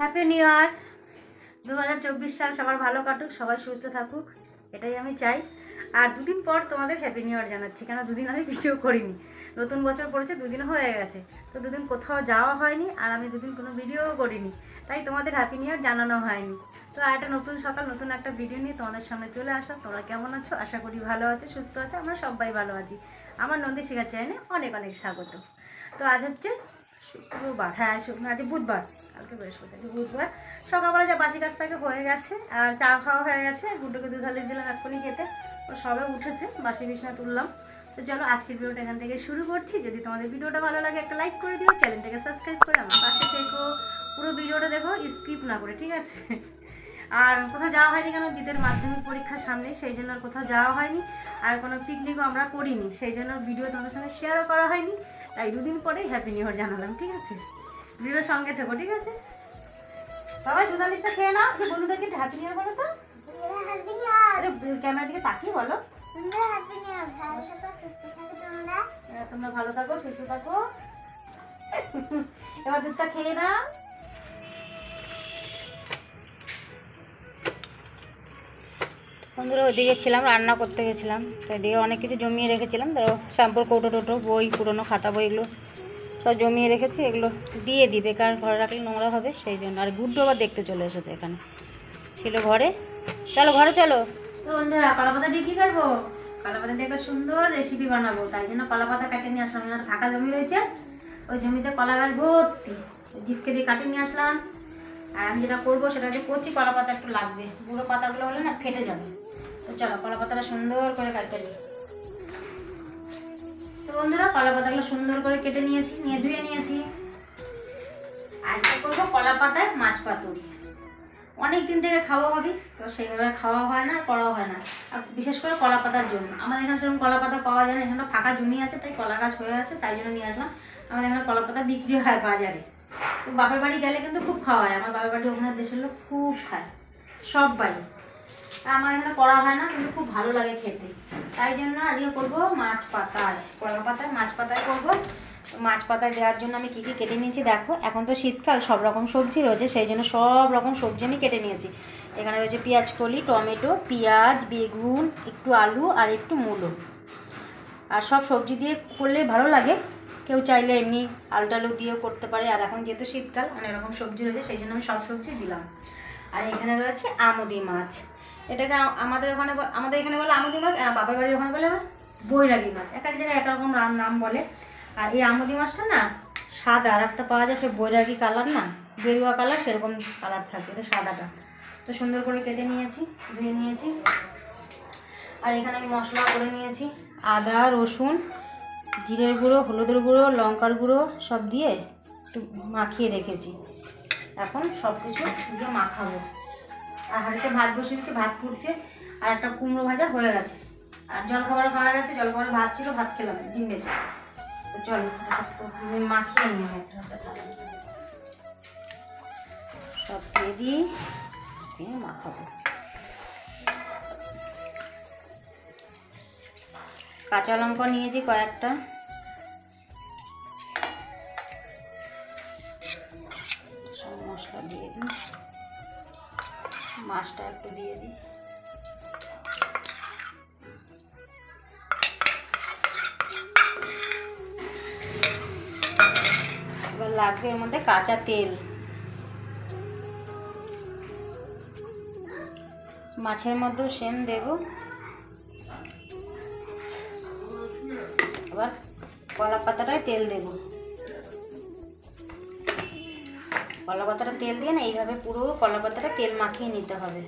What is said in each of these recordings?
Happy new year দু হাজার চব্বিশ সাল সবার ভালো কাটুক, সবাই সুস্থ থাকুক, এটাই আমি চাই। আর দুদিন পর তোমাদের হ্যাপি নিউ ইয়ার জানাচ্ছি, কেন দুদিন আমি ভিডিও করিনি? নতুন বছর পড়েছে দুদিন হয়ে গেছে। তো দুদিন কোথাও যাওয়া হয়নি আর আমি দুদিন কোনো ভিডিওও করিনি, তাই তোমাদের হ্যাপি নিউ ইয়ার জানানো হয়নি। তো আর একটা নতুন সকাল, নতুন একটা ভিডিও নিয়ে তোমাদের সামনে চলে আসলাম তোমরা কেমন আছো? আশা করি ভালো আছো, সুস্থ আছো, আমরা সবাই ভালো আছি। আমার নন্দী শিখার চ্যানেলে অনেক অনেক স্বাগত। তো আজ হচ্ছে শুক্রবার হ্যাঁ শু- আজ বুধবার, কালকে বৃহস্পতি বুধবার। সকালবেলা যা বাসি কাজ থাকে হয়ে গেছে, আর চা খাওয়া হয়ে গেছে, গুড্ডুকে দুধ হালিশ দিলাম এক্ষুনি খেতে। ও সবে উঠেছে, বাসি বিছনা তুললাম। তো চলো, আজকের ভিডিওটা এখান থেকে শুরু করছি। যদি তোমাদের ভিডিওটা ভালো লাগে, একটা লাইক করে দিও, চ্যানেলটাকে সাবস্ক্রাইব করে আমার পাশে থেকো। পুরো ভিডিওটা দেখো স্কিপ না করে, ঠিক আছে? আর কোথাও যাওয়া হয়নি কেন? দিদের মাধ্যমিক পরীক্ষা সামনে সেই জন্য আর কোথাও যাওয়া হয়নি। আর কোনো পিকনিকও আমরা করিনি, সেই জন্য ভিডিও তোমাদের সঙ্গে শেয়ারও করা হয়নি। তাই দুদিন পরে হ্যাপি নিউ ইয়ার জানালাম ঠিক আছে? ভিডিওর সঙ্গে থেকো ঠিক আছে? বাবা চুদালিশটা খেয়ে নাও যে বন্ধুদেরকে একটু হ্যাপি নিউ ইয়ার বলো তো। আরে ক্যামেরার দিকে তাকিয়ে বলো। আহ, তোমরা ভালো থাকো সুস্থ থাকো। এবার দুধটা খেয়ে নাও। বন্ধুরা ওইদিকে ছিলাম, রান্না করতে গেছিলাম। তো এদিকে অনেক কিছু জমিয়ে রেখেছিলাম। ধরো শ্যাম্পুর কৌটো টোটো, বই, পুরনো খাতা বইগুলো সব জমিয়ে রেখেছি। এগুলো দিয়ে দিই, বেকার ঘরে রাখলে নোংরা হবে সেই জন্য। আর গুড্ডু আবার দেখতে চলে এসেছে এখানে। ছিল ঘরে। চলো ঘরে চলো। তো বন্ধুরা কলা পাতা দিয়ে কী করব? কলা পাতা দিয়ে একটা সুন্দর রেসিপি বানাবো। তাই জন্য কলা পাতা কেটে নিয়ে আসলাম। এখানে ফাঁকা জমি রয়েছে। ওই জমিতে কলা গাছ ভর্তি। জিপকে দিয়ে কাটে নিয়ে আসলাম। আর আমি যেটা করব সেটা যে করছি কলা পাতা একটু লাগবে। বুড়ো পাতাগুলো হলে না ফেটে যাবে। তো চলো কলা পাতাটা সুন্দর করে কাটতে নিই তো বন্ধুরা কলা পাতাগুলো সুন্দর করে কেটে নিয়েছি, নিয়ে ধুয়ে নিয়েছি। আজকে করব কলা পাতায় মাছ পাতুরি। অনেক দিন থেকে খাওয়া হবে, তো সেইভাবে খাওয়া হয় না, করাও হয় না। আর বিশেষ করে কলা পাতার জন্য। আমাদের এখানে সেরকম কলা পাতা পাওয়া যায় না, এখানে ফাঁকা জমি আছে, তাই কলা গাছ হয়ে আছে, তাই জন্য নিয়ে আসলাম। আমাদের এখানে কলা পাতা বিক্রি হয় বাজারে। তো বাপের বাড়ি গেলে কিন্তু খুব খাওয়া হয়, আমার বাপের বাড়ি ওখানে দেশের লোক খুব খায়, সব বাড়ি। আমার এখানে করা হয় না, কিন্তু খুব ভালো লাগে খেতে। তাই জন্য আজকে করব মাছ পাতায়, কলা পাতায়, মাছ পাতায় করব। মাছ পাতায় দেওয়ার জন্য আমি কী কী কেটে নিয়েছি দেখো। এখন তো শীতকাল, সব রকম সবজি রয়েছে, সেই জন্য সব রকম সবজি আমি কেটে নিয়েছি। এখানে রয়েছে পেঁয়াজ কলি, টমেটো, পেঁয়াজ, বেগুন, একটু আলু আর একটু মূলো। আর সব সবজি দিয়ে করলে ভালো লাগে। কেউ চাইলে এমনি আলু টালু দিয়েও করতে পারে। আর এখন যেহেতু শীতকাল, অনেক রকম সবজি রয়েছে, সেই জন্য আমি সব সবজি দিলাম। আর এখানে রয়েছে আমুদি মাছ। এটাকে আমাদের ওখানে আমাদের এখানে বলে আমুদি মাছ, আর বাবার বাড়ির ওখানে বলে বৈরাগী মাছ। এক এক জায়গায় এক রকম নাম বলে। আর এই আমুদি মাছটা না সাদা, আর একটা পাওয়া যায় সে বৈরাগী কালার না গেরুয়া কালার, সেরকম কালার থাকে, এটা সাদাটা। তো সুন্দর করে কেটে নিয়েছি, ধুয়ে নিয়েছি। আর এখানে আমি মশলা করে নিয়েছি, আদা, রসুন, জিরের গুঁড়ো, হলুদের গুঁড়ো, লঙ্কার গুঁড়ো সব দিয়ে একটু মাখিয়ে রেখেছি। এখন সব কিছু দিয়ে মাখাবো। আর হাঁড়িতে ভাত বসিয়ে দিচ্ছি ভাত ফুটছে, আর একটা কুমড়ো ভাজা হয়ে গেছে। আর জলখাবার খাওয়া গেছে, জলখাবার ভাত ছিল, ভাত খেলাম, ডিম বেছে তো চলো মাখিয়ে নিয়ে সব দিয়ে দিই মাখাবো। কাঁচা লঙ্কা নিয়েছি কয়েকটা। মাছটা একটু দিয়ে দিই। এবার লাগবে এর মধ্যে কাঁচা তেল। মাছের মধ্যেও সেম দেবো। এবার কলা পাতাটায় তেল দেবো। কলা পাতাটা তেল দিয়ে না, এইভাবে পুরো কলা পাতাটা তেল মাখিয়ে নিতে হবে।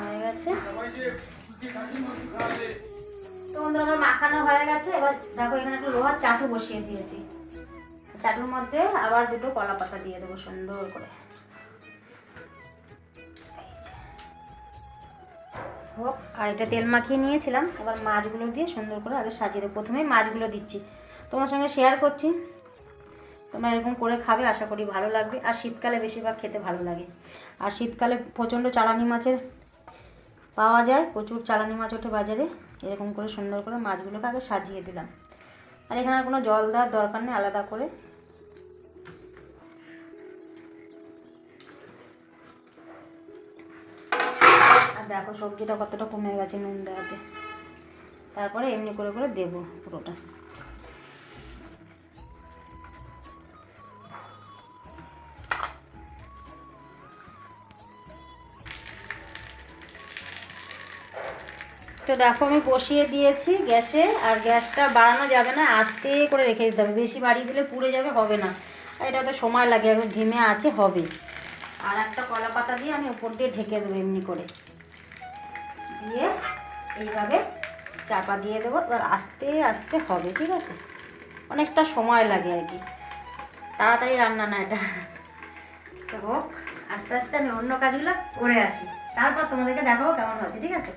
হয়ে গেছে। তো বন্ধুরা, আমার মাখানো হয়ে গেছে। এবার দেখো, এখানে একটা লোহার চাটু বসিয়ে দিয়েছি। চাটুর মধ্যে আবার দুটো কলা পাতা দিয়ে দেবো সুন্দর করে। হোক আর এটা তেল মাখিয়ে নিয়েছিলাম। এবার মাছগুলো দিয়ে সুন্দর করে আগে সাজিয়ে দেবো। প্রথমেই মাছগুলো দিচ্ছি। তোমার সঙ্গে শেয়ার করছি। তোমরা এরকম করে খাবে, আশা করি ভালো লাগবে। আর শীতকালে বেশিরভাগ খেতে ভালো লাগে। আর শীতকালে প্রচণ্ড চালানি মাছের পাওয়া যায়। প্রচুর চালানি মাছ ওঠে বাজারে। এরকম করে সুন্দর করে মাছগুলোকে আগে সাজিয়ে দিলাম। আর এখানে কোনো জল দেওয়ার দরকার নেই, আলাদা করে। দেখো সবজিটা কতটা কমে গেছে নুন দেওয়াতে। তারপরে এমনি করে করে দেবো পুরোটা। তো দেখো আমি বসিয়ে দিয়েছি গ্যাসে, আর গ্যাসটা বাড়ানো যাবে না, আস্তে করে রেখে দিতে হবে। বেশি বাড়িয়ে দিলে পুড়ে যাবে, হবে না। আর এটা তো সময় লাগে এখন ধিমে আছে, হবে। আর একটা কলা পাতা দিয়ে আমি উপর দিয়ে ঢেকে দেবো এমনি করে। এইভাবে চাপা দিয়ে দেবো। এবার আস্তে আস্তে হবে, ঠিক আছে? অনেকটা সময় লাগে আর কি। তাড়াতাড়ি রান্না না এটা। তো হোক, আস্তে আস্তে আমি অন্য কাজগুলো করে আসি। তারপর তোমাদেরকে দেখাবো কেমন হচ্ছে ঠিক আছে?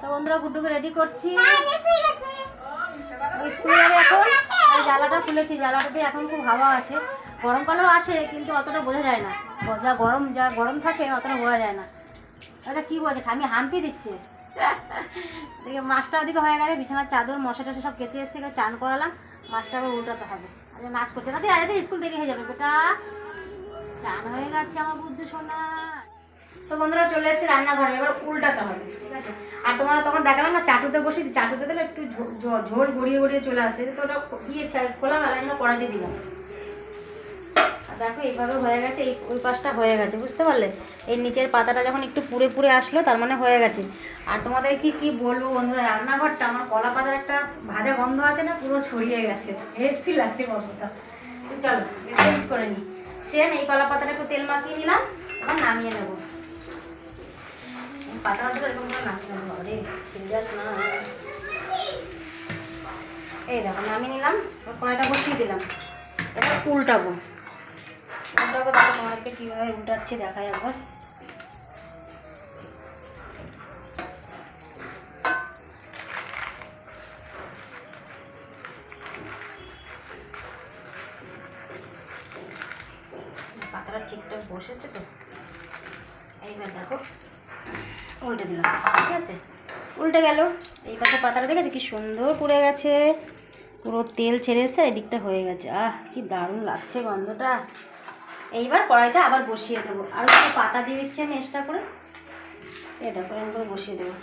তো বন্ধুরা, গুড্ডুকে রেডি করছি। স্কুলে যাবে এখন। জ্বালাটা খুলেছি জ্বালাটাতে এখন খুব হাওয়া আসে। গরমকালেও আসে, কিন্তু অতটা বোঝা যায় না। যা গরম যা গরম থাকে, অতটা বোঝা যায় না। এটা কি বলছে? আমি হাম্পি দিচ্ছে। দেখে, মাছটা ওদিকে হয়ে গেছে, বিছানার চাদর, মশা টশা সব কেচে এসছে চান করালাম। মাছটা আবার উল্টাতে হবে। আজ নাচ করছে। না আজ স্কুল দেরি হয়ে যাবে, বেটা। চান হয়ে গেছে আমার বুদ্ধি সোনা। তো বন্ধুরা, চলে এসেছে রান্নাঘরে, এবার উল্টাতে হবে, ঠিক আছে? আর তোমার তখন দেখালাম না, চাটুতে বসে চাটুতে দিলে একটু ঝোল গড়িয়ে গড়িয়ে চলে আসে। তো ওটা ইয়ে খোলা মেলা কড়াই দিয়ে দিলাম। আর দেখো, এইভাবে হয়ে গেছে, এই, ওই পাশটা হয়ে গেছে, বুঝতে পারলে? এই নিচের পাতাটা যখন একটু পুড়ে পুড়ে আসলো, তার মানে হয়ে গেছে। আর তোমাদের কি কি বলব বন্ধুরা, রান্নাঘরটা আমার কলা পাতার একটা ভাজা গন্ধ আছে না, পুরো ছড়িয়ে গেছে। হেডফি লাগছে গন্ধটা। চলো চেঞ্জ করে নিই। সেম এই কলা পাতাটা একটু তেল মাখিয়ে নিলাম এবার নামিয়ে নেব। পাতা ধরে এরকম করে নাচতে হবে বাবা রে ছিঁড়ে যাস না। এই দেখো, নামিয়ে নিলাম কড়াইটা বসিয়ে দিলাম। এবার উল্টাবো। উল্টাবো দেখো তোমাদেরকে কীভাবে উল্টাচ্ছি, দেখাই একবার। পাতাটা ঠিকঠাক বসেছে তো? এইবার দেখো, উল্টে দিলাম, ঠিক আছে? উল্টে গেল। এই পাশে পাতাটা দেখেছ? কি সুন্দর পুড়ে গেছে। পুরো তেল ছেড়ে এসে এদিকটা হয়ে গেছে। আহ, কি দারুণ লাগছে গন্ধটা। এইবার কড়াইতে আবার বসিয়ে দেবো। আর একটু পাতা দিয়ে দিচ্ছি আমি এক্সট্রা করে এটা করে করে বসিয়ে দেবো।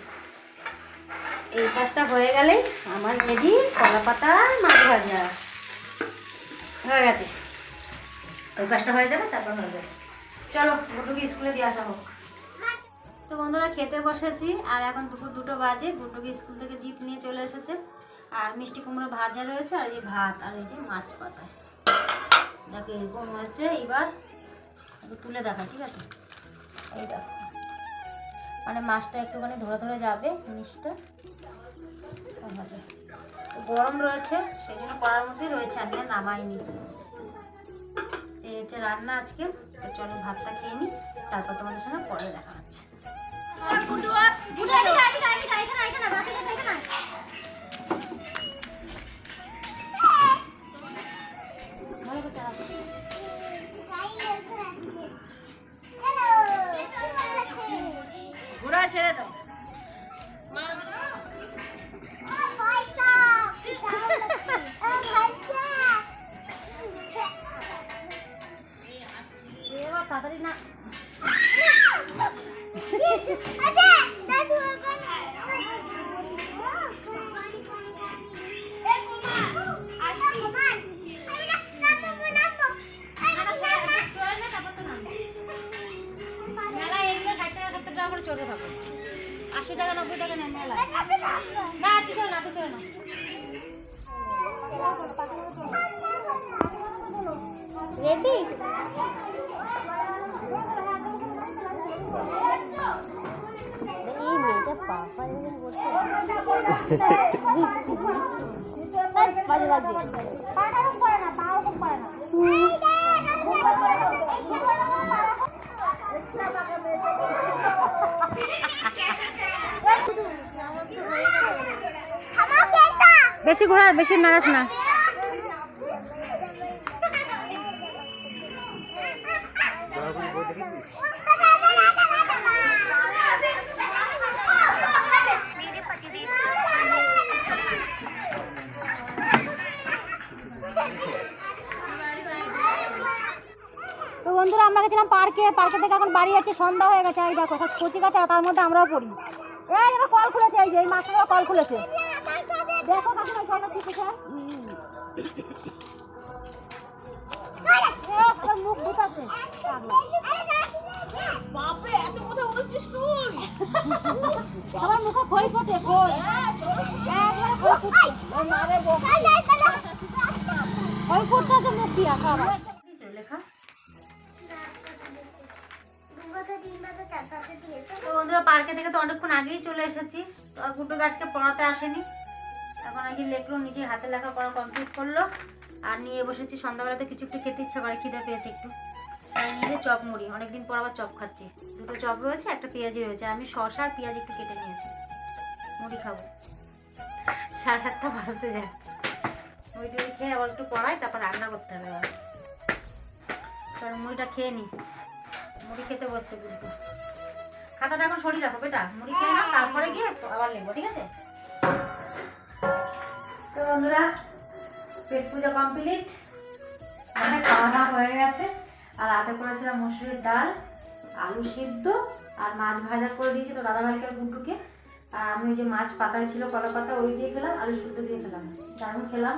এই কাজটা হয়ে গেলে আমার রেডি কলা পাতা মাছ ভাজা। হয়ে গেছে। ওই পাশটা হয়ে যাবে, তারপর হয়ে যাবে। চলো, গুড্ডুকে স্কুলে দিয়ে আসা হোক। তো বন্ধুরা, খেতে বসেছি, আর এখন দুপুর দুটো বাজে, গুড্ডুকে স্কুল থেকে জিপ নিয়ে চলে এসেছে। আর মিষ্টি কুমড়ো ভাজা রয়েছে, আর এই ভাত, আর এই যে মাছ পাতায় দেখো, এরকম হয়েছে। এবার তুলে দেখা ঠিক আছে? এই দেখো। মানে মাছটা একটুখানি ধরে ধরে যাবে, জিনিসটা। তো গরম রয়েছে, সেই জন্য করার মধ্যেই রয়েছে, আমি আর নামাইনি। এই হচ্ছে রান্না আজকে, তো চলো ভাতটা খেয়ে নিই, তারপর তোমাদের সঙ্গে পরে দেখা হচ্ছে। ঘোড়া ছেড়ে দাও এবার তাড়াতাড়ি না রেডি এই মেয়েটা পাপা বাজে বাজে পাটা করে না পা করে না বেশি ঘোরা, বেশি নাড়াস না। তো বন্ধুরা, আমরা গেছিলাম পার্কে। পার্কে থেকে এখন বাড়ি যাচ্ছে, সন্ধ্যা হয়ে গেছে। এই দেখো কচি গাছ তার মধ্যে আমরাও পড়ি। এই এবার কল খুলেছে, এই যে, এই মাছটা কল খুলেছে। দেখো কাকিমা জায়গা কি কোথায় এ, মুখ ঢুকাচ্ছে বাপরে এত কথা বলছিস তুই? আমার মুখে খই ফোটে খই। খই ফুটছে। মারে খই ফুটতেছে মুখ দিয়া খাবার লেখা তো বন্ধুরা পার্কে থেকে তো অনেকক্ষণ আগেই চলে এসেছি। তো গুড্ডু গাছকে পড়াতে আসেনি। এখন আর কি লেখলো, নিজে হাতে লেখা পড়া কমপ্লিট করল। আর নিয়ে বসেছি, সন্ধ্যাবেলাতে কিছু একটু খেতে ইচ্ছা করে, খিদে পেয়েছে একটু। তাই চপ মুড়ি, অনেকদিন পর আবার চপ খাচ্ছি। দুটো চপ রয়েছে, একটা পেঁয়াজি রয়েছে আমি শসা আর পেঁয়াজ একটু কেটে নিয়েছি। মুড়ি খাব। সাড়ে সাতটা বাজতে যায়। মুড়ি টুড়ি খেয়ে আবার একটু পড়াই তারপর রান্না করতে হবে আবার। কারণ মুড়িটা খেয়ে নিই। মুড়ি খেতে বসছে কিন্তু। খাতাটা এখন সরিয়ে রাখো বেটা। মুড়ি খেয়ে নাও, তারপরে গিয়ে আবার নেব ঠিক আছে? তো বন্ধুরা, পেট পূজা কমপ্লিট মানে খাওয়া দাওয়া হয়ে গেছে। আর রাতে করেছিলাম মসুরির ডাল, আলু সিদ্ধ, আর মাছ ভাজা করে দিয়েছি তো দাদাভাইকে আর গুড্ডুকে। আর আমি ওই যে মাছ পাতায় ছিল, কলা পাতা, ওই দিয়ে খেলাম, আলু সিদ্ধ দিয়ে খেলাম। দারুণ খেলাম।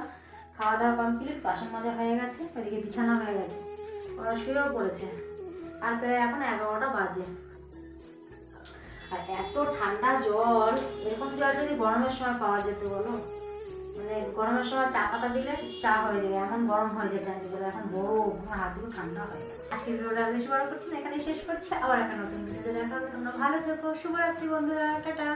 খাওয়া দাওয়া কমপ্লিট বাসন মাজা হয়ে গেছে ওইদিকে বিছানা হয়ে গেছে। ওরা শুয়েও পড়েছে। আর প্রায় এখন এগারোটা বাজে। আর এত ঠান্ডা জল এরকম জল যদি গরমের সময় পাওয়া যেত, বলো? মানে গরমের সময় চা পাতা দিলে চা হয়ে যাবে এমন গরম হয়ে যায় ট্যাঙ্কি জল এখন বড় আমার হাত দুটো ঠান্ডা হয়ে গেছে। আজকে ভিডিওটা বেশি বড় করছি না এখানে শেষ করছি, আবার একটা নতুন ভিডিওতে দেখা হবে, তোমরা ভালো থেকো, শুভরাত্রি বন্ধুরা, টাটা।